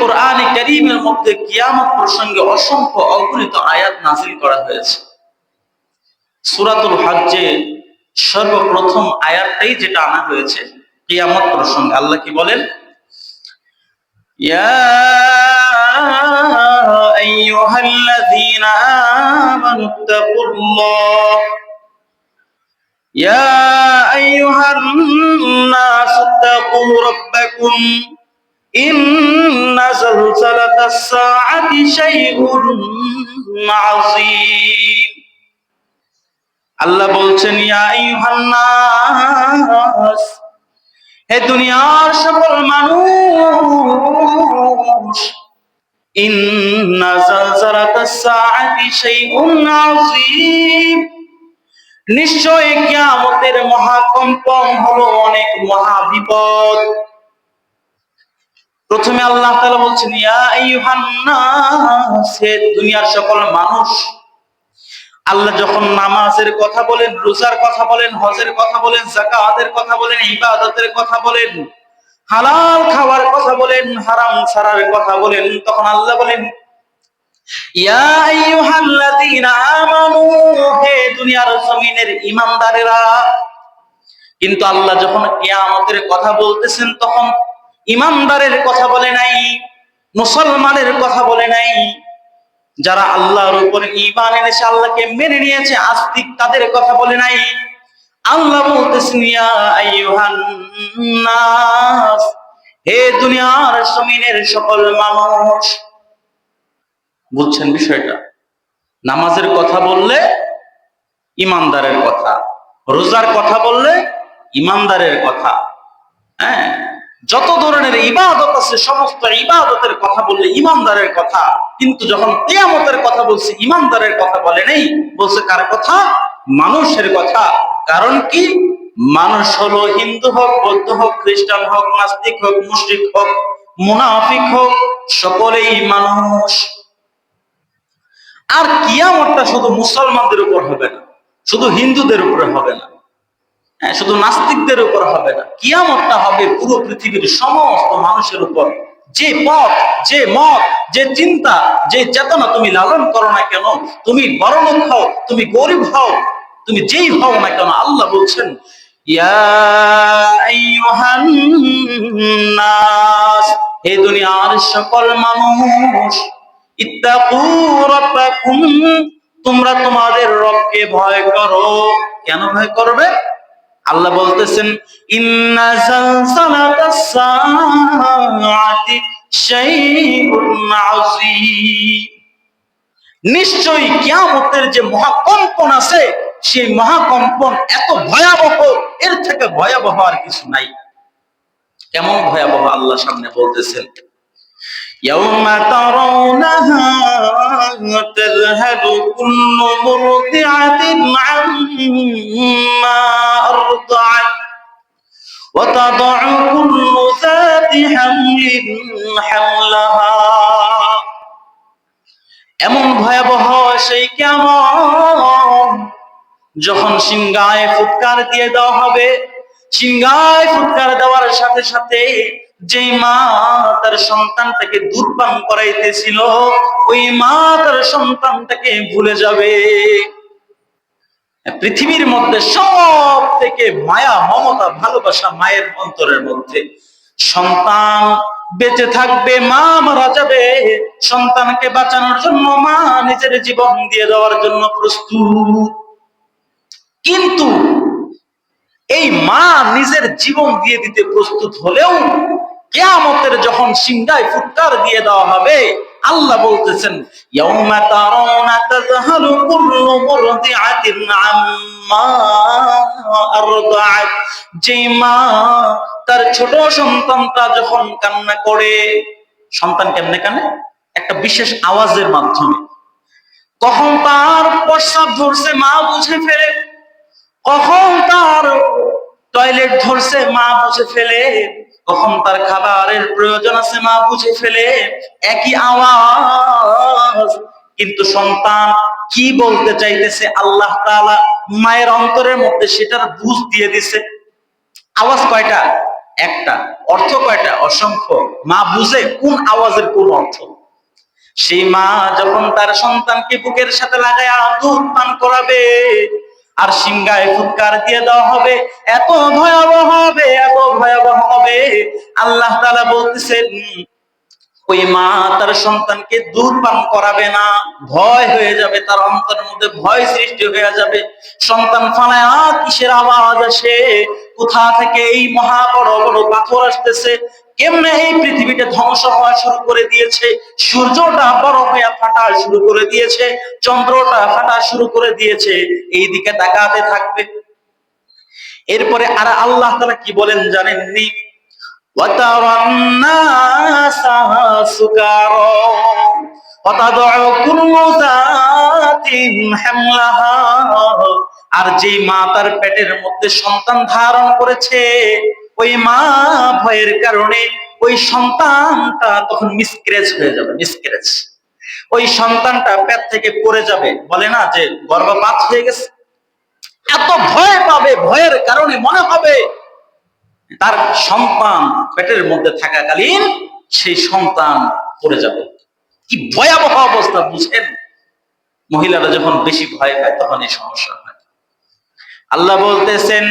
কোরআনে করিমের মধ্যে কিয়ামত প্রসঙ্গে অসংখ্য অগণিত আয়াত নাজিল করা হয়েছে। সুরাতুল হজ্জে সর্বপ্রথম আয়াতটাই যেটা আনা হয়েছে কিয়ামত প্রসঙ্গে। আল্লাহ কি বলেন? ইয়া আইয়ুহাল্লাযীনা আমানু তাকুল্লাহ ইয়া আইয়ুহান নাস তাকুল রাব্বাকুম। إن زلزلة الساعة شيء عظيم আল্লাহ বলছেন ইয়া আইয়ুহান্নাস হে দুনিয়ার সকল মানুষ ইন্না জালজালাতাস সাআতি শাইউন আযীম নিশ্চয় কিয়ামতের মহাকম্পন হলো অনেক মহা বিপদ প্রথমে আল্লাহ তাআলা বলছেন দুনিয়ার সকল মানুষ, আল্লাহ যখন নামাজের কথা বলেন, রোজার কথা বলেন, হজের কথা বলেন, যাকাতের কথা বলেন, ইবাদতের কথা বলেন, হালাল খাওয়ার কথা বলেন, হারাম ছাড়ার কথা বলেন, তখন আল্লাহ বলেন হে দুনিয়ার জমিনের ঈমানদারেরা কিন্তু আল্লাহ যখন কিয়ামতের কথা বলতেছেন, তখন ঈমানদারের কথা বলে নাই, মুসলমানের কথা বলে নাই। যারা আল্লাহর উপর ঈমান এনেছে, আল্লাহকে মেনে নিয়েছে আস্তিক তাদের কথা বলে নাই। আল্লাহ হে দুনিয়ার জমিনের সকল মানুষ। বুঝছেন বিষয়টা? নামাজের কথা বললে ইমানদারের কথা, রোজার কথা বললে ইমানদারের কথা। হ্যাঁ? যত ধরনের ইবাদত আছে, সমস্ত ইবাদতের কথা বললে ইমানদারের কথা। কিন্তু যখন কেয়ামতের কথা বলছে, ইমানদারের কথা বলে নেই, বলছে কার কথা? মানুষের কথা। কারণ কি? মানুষ হলো হিন্দু হোক, বৌদ্ধ হোক, খ্রিস্টান হোক, নাস্তিক হোক, মুশরিক হোক, মুনাফিক হোক, সকলেই মানুষ। আর কিয়ামতটা শুধু মুসলমানদের উপর হবে না, শুধু হিন্দুদের উপরে হবে না। শুধু নাস্তিকদের উপর হবে না, কিয়ামতটা হবে পুরো পৃথিবীর সমস্ত মানুষের উপর। যে পথ, যে মত, যে চিন্তা, যে চেতনা তুমি লালন করো না কেন, তুমি বড় হও, তুমি গরিব হও, তুমি যেই হও না কেন, আল্লাহ বলছেন হে দুনিয়ার সকল মানুষ তোমরা তোমাদের রবকে ভয় করো। কেন ভয় করবে? আল্লাহ বলতেছেন নিশ্চয়ই কিয়ামতের যে মহাকম্পন আছে, সেই মহাকম্পন এত ভয়াবহ, এর থেকে ভয়াবহ আর কিছু নাই। কেমন ভয়াবহ আল্লাহ সামনে বলতেছেন, ইয়াউমা তারাউনাহা تذهل كل مرضعة عما أرضعت وتضع كل ذات حمل حملها এমন ভয়াবহ সেই কেমন যখন সিংগায় ফুৎকার দিয়ে দেওয়া হবে সিংগায় ফুৎকার দেওয়ার সাথে সাথে যে মা তার সন্তানটাকে দুর্পান করাইতেছিল, ওই মা তার সন্তানটাকে ভুলে যাবে। পৃথিবীর মধ্যে সব থেকে মায়া, মমতা, ভালোবাসা মায়ের অন্তরের মধ্যে। সন্তান বেঁচে থাকবে, মা মারা যাবে। সন্তানকে বাঁচানোর জন্য মা নিজের জীবন দিয়ে দেওয়ার জন্য প্রস্তুত। কিন্তু এই মা নিজের জীবন দিয়ে দিতে প্রস্তুত হলেও কেয়ামতের যখন সিংহায় ফুটকার দিয়ে দেওয়া হবে, আল্লাহ বলতেছেন যে মা, তার ছোট সন্তানটা যখন কান্না করে, সন্তান কেমনে কানে? একটা বিশেষ আওয়াজের মাধ্যমে। কখন তার প্রস্রাব ধরছে, মা বুঝে ফেলে। কখন টয়লেট ধরছে, মা বুঝে ফেলে। কখন খাবারের প্রয়োজন আছে, মা বুঝে ফেলে। একই আওয়াজ। কিন্তু সন্তান কি বলতে চাইতেছে? আল্লাহ তাআলা মায়ের অন্তরের মধ্যে সেটার বুঝ দিয়ে দিছে। আওয়াজ কয়টা? একটা। অর্থ কয়টা? অসংখ্য। মা বুঝে কোন আওয়াজের কোন অর্থ। সেই মা যখন তার সন্তানকে বুকের সাথে লাগায় দুধ পান করাবে আর সিংগায় ফুৎকার দিয়ে দেওয়া হবে। এত ভয়াবহ হবে, এত ভয়াবহ হবে। আল্লাহ তাআলা বলতেছেন, ওই মা তার সন্তানকে দুধ পান করাবে না। ভয় হয়ে যাবে, তার অন্তরের মধ্যে ভয় সৃষ্টি হয়ে যাবে। সন্তান ফালায় আ কিসের আওয়াজ আসে? কোথা থেকে এই মহা বড় বড় পাথর আসতেছে? এমনি এই পৃথিবীতে ধ্বংস হওয়া শুরু করে দিয়েছে, সূর্যটা বড় হইয়া ফাটা শুরু করে দিয়েছে, চন্দ্রটা ফাটা শুরু করে দিয়েছে, এই দিকে তাকাতে থাকবে। এরপরে আর আল্লাহ তারা কি বলেন জানেননি? আর যে মা তার পেটের মধ্যে সন্তান ধারণ করেছে ওই মা ভয়ের কারণে ওই সন্তানটা তখন মিসক্রেজ হয়ে যাবে মিসক্রেজ ওই সন্তানটা পেট থেকে পড়ে যাবে। বলে না যে গর্ভপাত হয়ে গেছে। এত ভয় পাবে, ভয়ের কারণে মনে হবে তার সন্তান পেটের মধ্যে থাকাকালীন সেই সন্তান পড়ে যাবে। কি ভয়াবহ অবস্থা, বুঝেন? মহিলারা যখন বেশি ভয় পায়, তখন এই সমস্যা হয়। আল্লাহ বলতেছেন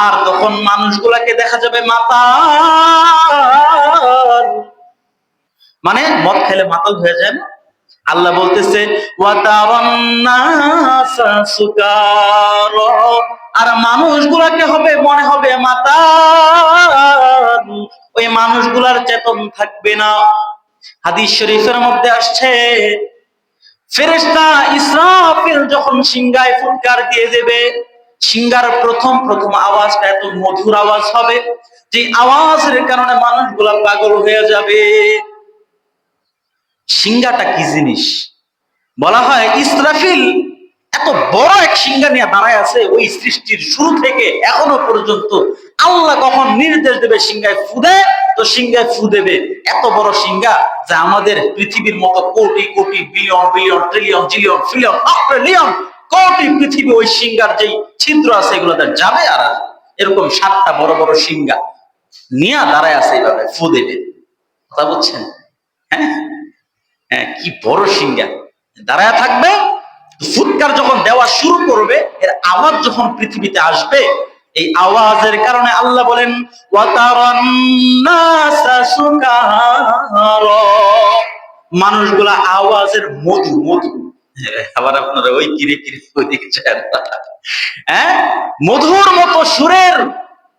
আর তখন মানুষগুলাকে দেখা যাবে মাতাল। মানে মদ খেলে মাতাল হয়ে যায় আল্লাহ বলতেছে আর মানুষগুলাকে হবে, মনে হবে মাতাল। ওই মানুষগুলার চেতন থাকবে না। হাদিস শরীফের মধ্যে আসছে ফেরেশতা ইসরাফিল যখন সিংগায় ফুৎকার দিয়ে দেবে সিংগার প্রথম প্রথম আওয়াজটা এত মধুর আওয়াজ হবে যে আওয়াজের কারণে মানুষগুলা পাগল হয়ে যাবে। সিংহাটা কি জিনিস? বলা হয় ইসরাফিল এত বড় এক সিংহা নিয়ে দাঁড়ায় আছে, ওই সৃষ্টির শুরু থেকে এখনও পর্যন্ত আল্লাহ কখন নির্দেশ দেবে সিংহায় ফুদে তো সিংহায় ফু দেবে। এত বড় সিংহা যা আমাদের পৃথিবীর মতো কোটি কোটি billion billion trillion zillion fillion trillion কোটি পৃথিবী ওই সিংহার যেই ছিদ্র আছে, এগুলোতে যাবে আর এরকম সাতটা বড় বড় সিংহা নিয়ে দাঁড়ায় আছে এইভাবে ফু দেবে। কথা বুঝছেন? হ্যাঁ? হ্যাঁ কি বড় সিংহা। দাঁড়ায় থাকবে, ফুৎকার যখন দেওয়া শুরু করবে, এর আওয়াজ যখন পৃথিবীতে আসবে এই আওয়াজের কারণে আল্লাহ বলেন। মানুষগুলা আওয়াজের মধু মধু। আবার আপনারা ওই কিরে কিরে হ্যাঁ? মধুর মতো সুরের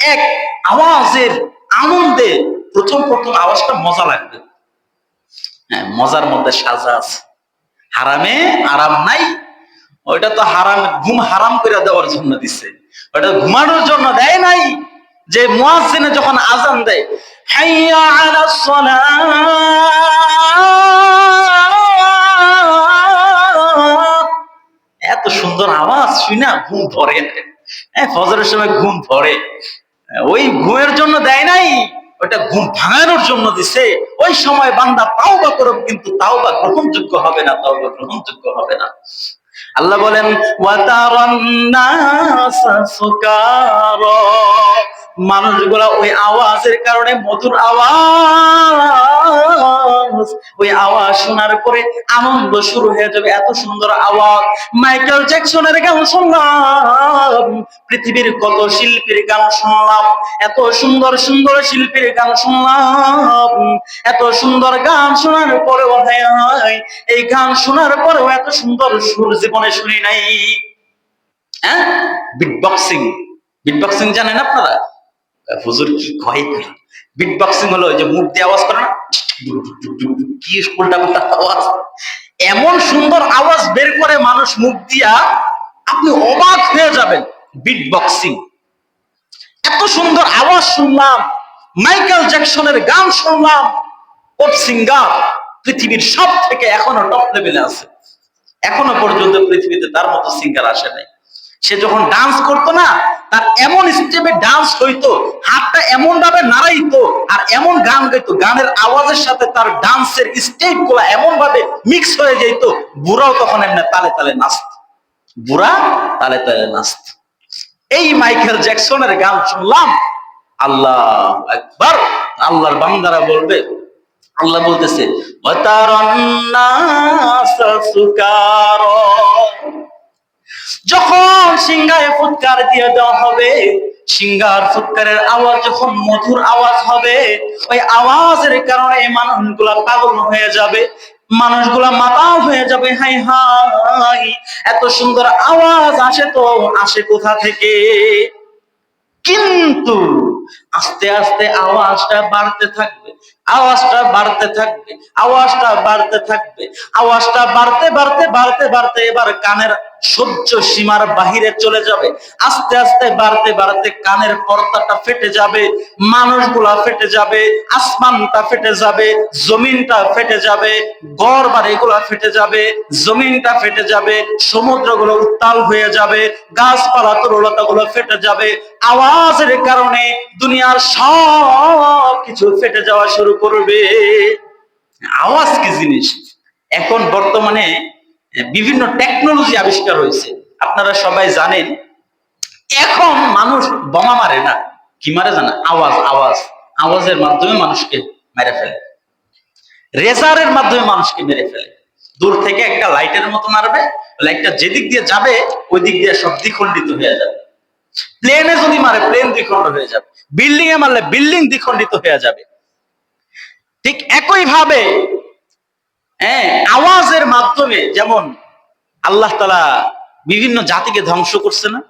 এক আওয়াজের আনন্দে প্রথম প্রথম আওয়াজটা মজা লাগবে। হ্যাঁ মজার মধ্যে সাজা আছে। হারামে আরাম নাই। ওইটা তো হারাম, ঘুম হারাম করে দেওয়ার জন্য দিছে। ওটা ঘুমানোর জন্য দেয় নাই যে মুয়াজ্জিনে যখন আজান দেয় এত সুন্দর আওয়াজ শুই না ঘুম ধরে। হ্যাঁ ফজরের সময় ঘুম ধরে। ওই ঘুমের জন্য দেয় নাই ওটা ঘুম ভাঙানোর জন্য দিছে। ওই সময় বান্দা তাও বা করব কিন্তু তাও বা গ্রহণযোগ্য হবে না তাও বা গ্রহণযোগ্য হবে না। আল্লাহ বলেন ওয়াতারান নাসা সুকারা। মানুষগুলা ওই আওয়াজের কারণে মধুর আওয়াজ ওই আওয়াজ শোনার পরে আনন্দ শুরু হয়ে যাবে। এত সুন্দর আওয়াজ। মাইকেল জ্যাকসনের গান শুনলাম পৃথিবীর কত শিল্পীর গান শুনলাম এত সুন্দর সুন্দর শিল্পীর গান শুনলাম এত সুন্দর গান শোনার পরেও হায়, এই গান শোনার পরেও এত সুন্দর সুর জীবনে শুনি নাই। হ্যাঁ? বিট বক্সিং বিট বক্সিং জানেন আপনারা? হুজুর কি কয় বিট বক্সিং হলো যে মুখ দিয়ে আওয়াজ করে না? কি উল্টা পাল্টা আওয়াজ? এমন সুন্দর আওয়াজ বের করে মানুষ মুখ দিয়া, আপনি অবাক হয়ে যাবেন বিট বক্সিং এত সুন্দর আওয়াজ শুনলাম, মাইকেল জ্যাকসনের গান শুনলাম পপ সিঙ্গার পৃথিবীর সব থেকে এখনও টপ লেভেলে আছে। এখনও পর্যন্ত পৃথিবীতে তার মতো সিঙ্গার আসে নাই। সে যখন ডান্স করতো না, তার এমন স্টেপে ডান্স হইতো, হাতটা এমন ভাবে নাড়াইতো আর এমন গান গাইতো, গানের আওয়াজের সাথে তার ডান্সের স্টেপগুলা এমন ভাবে মিক্স হয়ে যেত বুড়াও তখন এমনি তালে তালে নাচত বুড়া তালে তালে নাচত এই মাইকেল জ্যাকসনের গান শুনলাম, আল্লাহ একবার আল্লাহর বান্দারা বলবে, আল্লাহ বলতেছে। যখন সিংহায় ফুৎকার দিয়ে দেওয়া হবে সিংহার ফুৎকারের আওয়াজ যখন মধুর আওয়াজ হবে, ওই আওয়াজের কারণে মানুষগুলা পাগল হয়ে যাবে, মানুষগুলা মাতাল হয়ে যাবে। হাই হাই, এত সুন্দর আওয়াজ আসে তো, আসে কোথা থেকে? কিন্তু আস্তে আস্তে আওয়াজটা বাড়তে থাকবে, আওয়াজটা বাড়তে থাকবে, আওয়াজটা বাড়তে থাকবে, আওয়াজটা বাড়তে বাড়তে বাড়তে বাড়তে এবার কানের সহ্য সীমার বাহিরে চলে যাবে। আস্তে আস্তে, বাড়তে বাড়তে কানের পর্দাটা ফেটে যাবে, মানুষগুলা ফেটে যাবে, আসমানটা ফেটে যাবে, জমিনটা ফেটে যাবে গড় বাড়িগুলা ফেটে যাবে, জমিনটা ফেটে যাবে, সমুদ্রগুলো উত্তাল হয়ে যাবে, গাছপালা তরুলতা গুলো ফেটে যাবে। আওয়াজের কারণে দুনিয়ার সব কিছু ফেটে যাওয়া শুরু করবে। আওয়াজ কি জিনিস? এখন বর্তমানে বিভিন্ন টেকনোলজি আবিষ্কার হয়েছে। আপনারা সবাই জানেন, এখন মানুষ বোমা মারে না। কি মারে জানা আওয়াজ আওয়াজ। আওয়াজের মাধ্যমে মানুষকে মেরে ফেলে। রেজারের মাধ্যমে মানুষকে মেরে ফেলে। দূর থেকে একটা লাইটের মতো মারবে, লাইটটা যেদিক দিয়ে যাবে ওই দিক দিয়ে সব দ্বিখণ্ডিত হয়ে যাবে। প্লেনে যদি মারে প্লেন দ্বিখণ্ড হয়ে যাবে। বিল্ডিং এ মারলে বিল্ডিং দ্বিখণ্ডিত হয়ে যাবে। ঠিক একই ভাবে হ্যাঁ আওয়াজের মাধ্যমে যেমন আল্লাহ তালা বিভিন্ন জাতিকে ধ্বংস করছে না?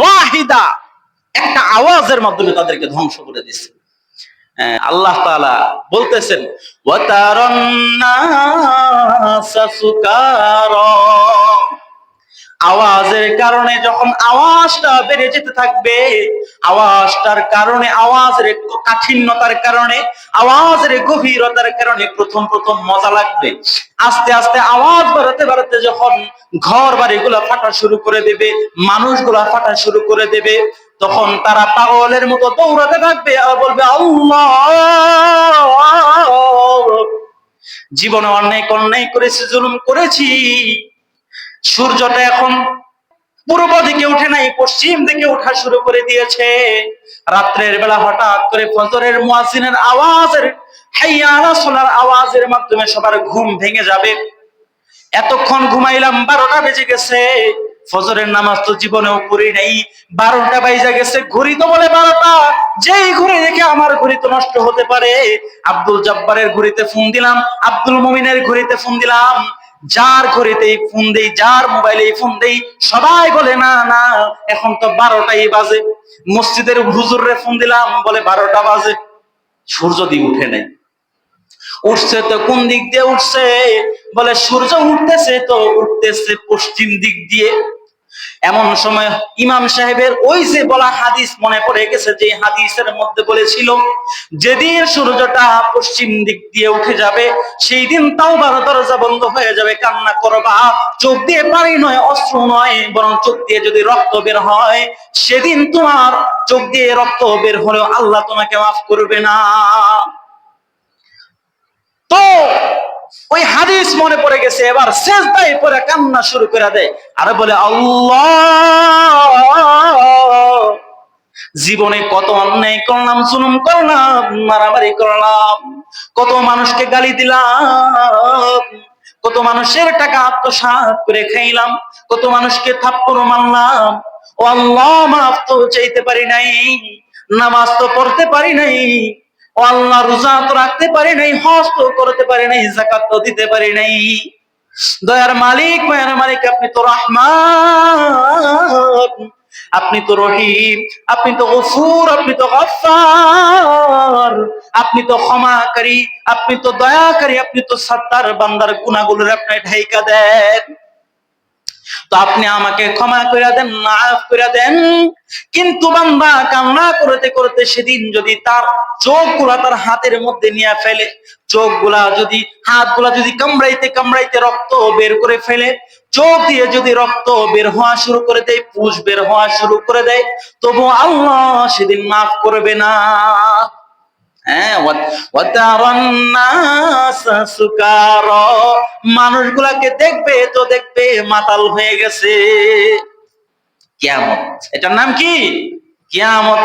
ওয়াহিদা একটা আওয়াজের মাধ্যমে তাদেরকে ধ্বংস করে দিচ্ছে হ্যাঁ, আল্লাহ তাআলা বলতেছেন ওয়াতারান্নাসা সুকারা। আওয়াজের কারণে যখন আওয়াজটা বেড়ে যেতে থাকবে, আওয়াজটার কারণে, আওয়াজের কাঠিন্যতার কারণে, আওয়াজের গভীরতার কারণে প্রথম প্রথম মজা লাগবে। আস্তে আস্তে আওয়াজ বাড়াতে বাড়াতে যখন ঘর বাড়িগুলো ফাটা শুরু করে দেবে, মানুষগুলা ফাটা শুরু করে দেবে, তখন তারা পাগলের মতো দৌড়াতে থাকবে আর বলবে, আল্লাহ! জীবনে অন্যায় অন্যায় করেছি, জুলুম করেছি। সূর্যটা এখন পূর্ব দিকে উঠে নাই, পশ্চিম দিকে ওঠা শুরু করে দিয়েছে। রাত্রের বেলা হঠাৎ করে ফজরের মুয়াজ্জিনের আওয়াজের, হাইয়া আলা সোনার আওয়াজের মাধ্যমে সবার ঘুম ভেঙে যাবে। এতক্ষণ ঘুমাইলাম, বারোটা বেজে গেছে। ফজরের নামাজ তো জীবনেও পড়ি নাই, বারোটা বাইজা গেছে, ঘড়ি তো বলে বারোটা। যেই ঘড়ি দেখে আমার ঘড়ি তো নষ্ট হতে পারে। আব্দুল জব্বারের ঘড়িতে ফোন দিলাম, আব্দুল মমিনের ঘড়িতে ফোন দিলাম যার ঘড়িতে ফোন দেই, যার মোবাইলে ফোন দেই, সবাই বলে, না না, এখন তো বারোটাই বাজে। মসজিদের হুজুরে ফোন দিলাম, বলে, বারোটা বাজে। সূর্য দিয়ে উঠে নেই। উঠছে তো কোন দিক দিয়ে উঠছে? বলে, সূর্য উঠতেছে তো, উঠতেছে পশ্চিম দিক দিয়ে। এমন সময় ইমাম সাহেবের ওই যে বলা হাদিস মনে পড়ে গেছে, যে হাদিসের মধ্যে বলেছিল, যেদিন সূর্যটা পশ্চিম দিক দিয়ে উঠে যাবে, সেই দিন তাও বারো দরজা বন্ধ হয়ে যাবে। কান্না করবা চোখ দিয়ে পানি নয়, অস্ত্র নয়, বরং চোখ দিয়ে যদি রক্ত বের হয়, সেদিন তোমার চোখ দিয়ে রক্ত বের হলেও আল্লাহ তোমাকে মাফ করবে না। তো ওই হাদিস মনে পড়ে গেছে, এবার শেষ দায় পরে কান্না শুরু করে দেয়। আর বলে জীবনে কত অন্যায় করলাম, জুলুম করলাম, মারামারি করলাম, কত মানুষকে গালি দিলাম, কত মানুষের টাকা আত্মসাৎ করে খাইলাম, কত মানুষকে থাপ্পড় মারলাম। ও আল্লাহ, মাফ তো চাইতে পারি নাই, নামাজ তো পড়তে পারি নাই আল্লাহ রোজা তো রাখতে পারি নাই, হজ তো করতে পারি নাই জাকাত তো দিতে পারি নাই। দয়ার মালিক, মায়ের মালিক, আপনি তো রহমান, আপনি তো রহিম, আপনি তো গফুর, আপনি তো গফফার, আপনি তো ক্ষমাকারী, আপনি তো দয়াকারী, আপনি তো সত্তার বান্দার গুনাহগুলোর আপনি ঢাইকা দেন। তো আপনি আমাকে ক্ষমা করে দেন, মাফ করে দেন। কিন্তু বান্দা কান্না করতে করতে সেদিন যদি তার চোখগুলা তার হাতের মধ্যে নিয়ে ফেলে চোখগুলা যদি হাতগুলা যদি কামড়াইতে কামড়াইতে রক্ত বের করে ফেলে, চোখ দিয়ে যদি রক্ত বের হওয়া শুরু করে দেয়, পুষ বের হওয়া শুরু করে দেয়, তবু আল্লাহ সেদিন মাফ করবে না। মানুষগুলাকে দেখবে তো দেখবে মাতাল হয়ে গেছে। কিয়ামত এটার নাম কি? কিয়ামত।